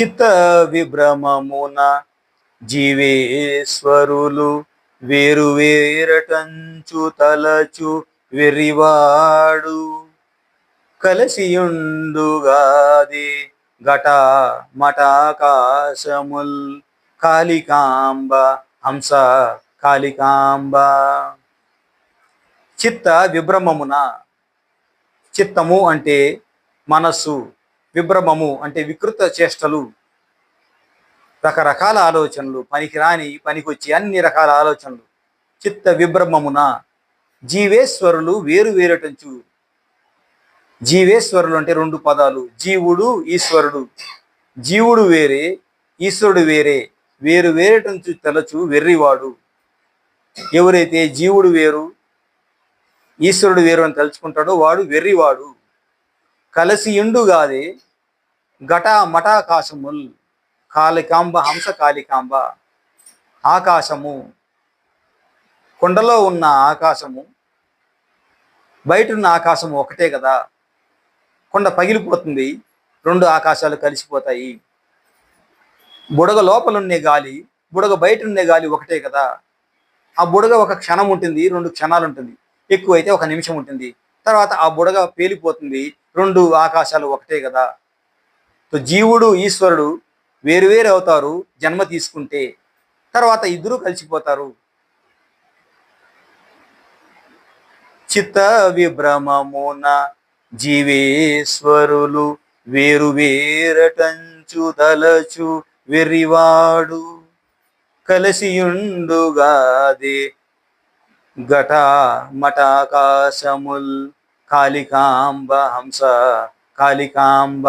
చిత్త విభ్రమమున జీవేశ్వరులు వేరు వేరటంచు తలచు వెర్రివాడు. కలసియుండుగాది ఘట మఠాకాశముల్ కాళికాంబ హంస కాళికాంబ. చిత్త విభ్రమమున చిత్తము అంటే మనస్సు విభ్రమము అంటే వికృత చేష్టలు రకరకాల ఆలోచనలు పనికిరాని పనికొచ్చి అన్ని రకాల ఆలోచనలు. చిత్త విభ్రమమున జీవేశ్వరులు వేరు వేరటంచు. జీవేశ్వరులు అంటే రెండు పదాలు జీవుడు ఈశ్వరుడు. జీవుడు వేరే ఈశ్వరుడు వేరే వేరు వేరటంచు తలచు వెర్రివాడు. ఎవరైతే జీవుడు వేరు ఈశ్వరుడు వేరు అని తలుచుకుంటాడో వాడు వెర్రివాడు. కలసి ఎండుగాదే ఘటా మఠాకాశముల్ కాళికాంబ హంస కాళికాంబ ఆకాశము. కొండలో ఉన్న ఆకాశము బయట ఉన్న ఆకాశము ఒకటే కదా. కొండ పగిలిపోతుంది రెండు ఆకాశాలు కలిసిపోతాయి. బుడగ లోపలున్నే గాలి బుడగ బయట ఉండే గాలి ఒకటే కదా. ఆ బుడగ ఒక క్షణం ఉంటుంది రెండు క్షణాలు ఉంటుంది ఎక్కువైతే ఒక నిమిషం ఉంటుంది. తర్వాత ఆ బుడగ పేలిపోతుంది రెండు ఆకాశాలు ఒకటే కదా. జీవుడు ఈశ్వరుడు వేరువేరు అవుతారు జన్మ తీసుకుంటే. తర్వాత ఇద్దరు కలిసిపోతారు. చిత్త విభ్రమమున జీవేశ్వరులు వేరు వేరటంచు తలచు వెర్రివాడు. కలసియుండుగాదే ఘటా మటాకాశముల్ కాళికాంబ హంస కాళికాంబ